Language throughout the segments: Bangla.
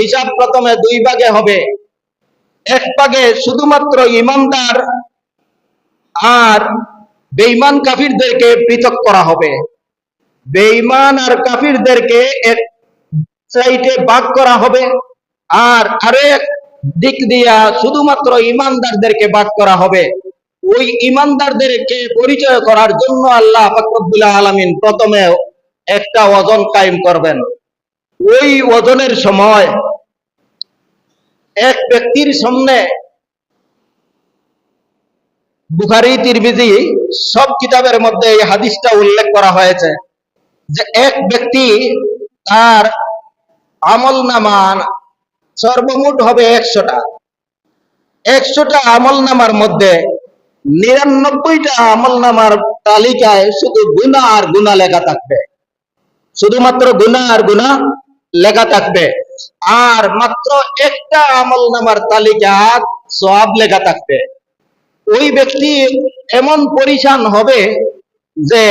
হিসাব প্রথমে দুই ভাগে হবে। এক ভাগে শুধুমাত্র ইমানদার আর বেঈমান কাফিরদেরকে পৃথক করা হবে। বেঈমান আর কাফিরদেরকে এক সাইডে ভাগ করা হবে আর আরেক দিক দিয়া শুধুমাত্র ইমানদারদেরকে ভাগ করা হবে। ওই ইমানদারদেরকে পরিচয় করার জন্য আল্লাহ ফাকরুল্লাহ আলমিন প্রথমে একটা ওজন কায়েম করবেন। ওই ওজনের সময় এক ব্যক্তির সামনে বুখারি, তিরমিজি সব কিতাবের মধ্যে এই হাদিসটা উল্লেখ করা হয়েছে যে এক ব্যক্তি তার আমল নামান সর্বমোট হবে একশোটা। একশোটা আমল নামার মধ্যে নিরানব্বইটা আমল নামার তালিকায় শুধু গুণা আর গুণা লেখা থাকবে। শুধুমাত্র গুণা আর গুণা লেখা থাকবে। আর মাত্র একটা আমল নামার তালিকা সব লেখা থাকবে। ওই ব্যক্তি এমন পরিশান হবে যে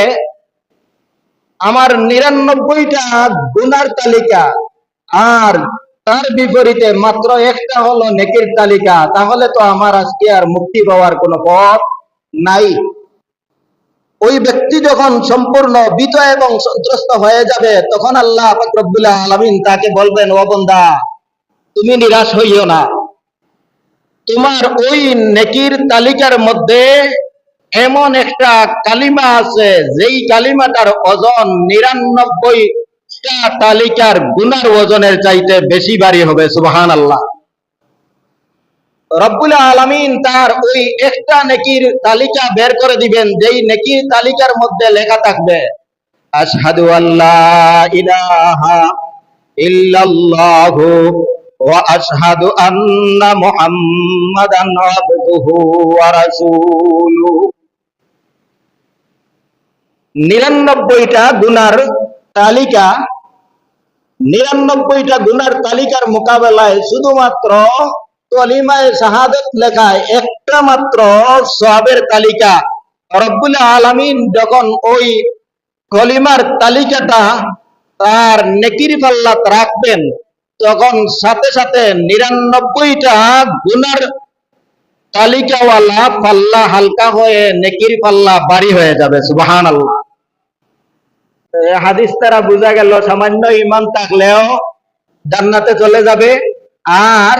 আমার নিরানব্বইটা গুনার তালিকা আর তার বিপরীতে মাত্র একটা হলো নেকির তালিকা, তাহলে তো আমার আজকে আর মুক্তি পাওয়ার কোনো পথ নাই। ওই ব্যক্তি যখন সম্পূর্ণ বিত এবং সন্ত্রস্ত হয়ে যাবে, তখন আল্লাহ রব্বুল্লাহ আলমিন তাকে বলবেন, ও বন্দা, তুমি নিরাশ হইও না। তোমার ওই নেকির তালিকার মধ্যে এমন একটা কালিমা আছে, যেই কালিমাটার ওজন নিরানব্বই তালিকার গুনার ওজনের চাইতে বেশি বাড়ি হবে সুবাহান আল্লাহ রব্বুল আলমিন তার ওই একটা নেকির তালিকা বের করে দিবেন, যেই নেকির তালিকার মধ্যে লেখা থাকবে, আশহাদু আল্লাহ ইলাহা ওয়া আন্না মুহাম্মাদান আবদুহু ওয়া রাসূলুহু নিরানব্বইটা গুনার তালিকা, নিরানব্বইটা গুনার তালিকার মোকাবেলায় শুধুমাত্র কলিমায় শাহাদত লেখায় একটা মাত্র সবের তালিকা। রব্বুল আলমিন যখন ওই কলিমার তালিকাটা তার নেকির পাল্লাত রাখবেন, তখন সাথে সাথে নিরানব্বইটা তালিকাওয়ালা পাল্লা হালকা হয়ে নেকির পাল্লা বাড়ি হয়ে যাবে সুবাহান হাদিস তারা বোঝা গেল, সামান্য ইমান থাকলেও জান্নাতে চলে যাবে, আর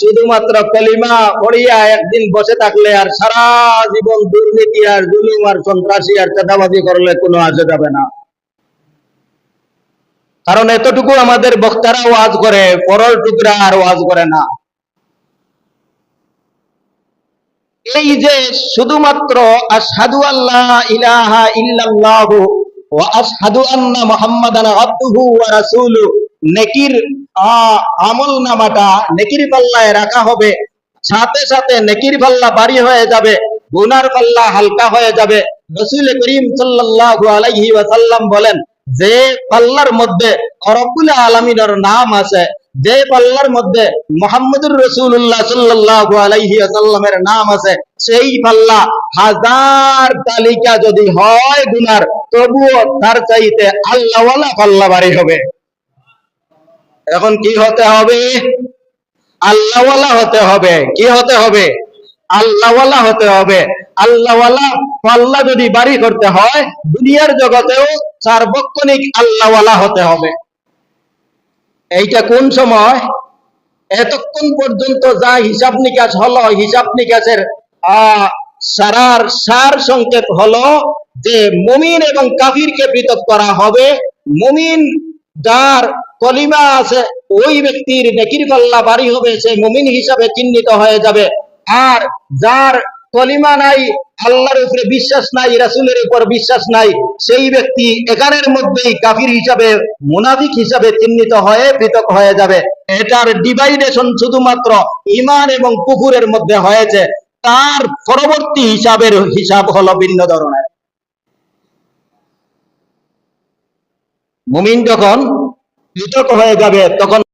শুধুমাত্র কলিমা পড়িয়া একদিন বসে থাকলে আর সারা জীবন দুর্নীতি আর জুলুম আর সন্ত্রাসী আর চাঁদাবাজি করলে কোনো আসে যাবে না। কারণ এতটুকু আমাদের বক্তারা ওয়াজ করে, পরল টুকরা আর ওয়াজ করে না। এই যে শুধুমাত্র আশহাদু আল্লাহ ইলাহা ইল্লাল্লাহ ওয়া আশহাদু আন্না মুহাম্মাদান আবদুহু ওয়া রাসূলুহু, নেকির আমল নামাটা নেকির পাল্লায় রাখা হবে। সাথে সাথে নেকির পাল্লা বাড়ি হয়ে যাবে, গুনার পাল্লা হালকা হয়ে যাবে। রসুল করিম ওয়াসাল্লাম বলেন, যে পাল্লার মধ্যে আলামিনের নাম আছে, যে পাল্লার মধ্যে মোহাম্মদুর রসুল্লাহ ওয়াসাল্লামের নাম আছে, সেই পাল্লা হাজার তালিকা যদি হয় গুনার, তবুও তার চাইতে আল্লাহওয়ালা পাল্লা বাড়ি হবে। এখন কি হতে হবে? আল্লাহওয়ালা হতে হবে। কি হতে হবে? আল্লাহওয়ালা হতে হবে। আল্লাহওয়ালা পাল্লা যদি বাড়ি করতে হয়, দুনিয়ার জগতেও সার্বক্ষণিক আল্লাহওয়ালা হতে হবে। এইটা কোন সময়? এতক্ষণ পর্যন্ত যা হিসাব নিকাশ হলো, হিসাব নিকাশের সারার সার সংকেত হলো যে, মুমিন এবং কাফিরকে পৃথক করা হবে। মুমিন যার কলিমা আছে, ওই ব্যক্তির নেকির পাল্লা বাড়ি হবে, সে মুমিন হিসাবে চিহ্নিত হয়ে যাবে। আর যার কলিমা নাই, আল্লাহর উপরে বিশ্বাস নাই, রাসুলের উপর বিশ্বাস নাই, সেই ব্যক্তি এখানের মধ্যেই কাফির হিসাবে, মুনাফিক হিসাবে চিহ্নিত হয়ে পৃথক হয়ে যাবে। এটার ডিভাইডেশন শুধুমাত্র ইমান এবং কুকুরের মধ্যে হয়েছে। তার পরবর্তী হিসাবের হিসাব হলো ভিন্ন ধরনের। মুমিন যখন পৃথক হয়ে যাবে তখন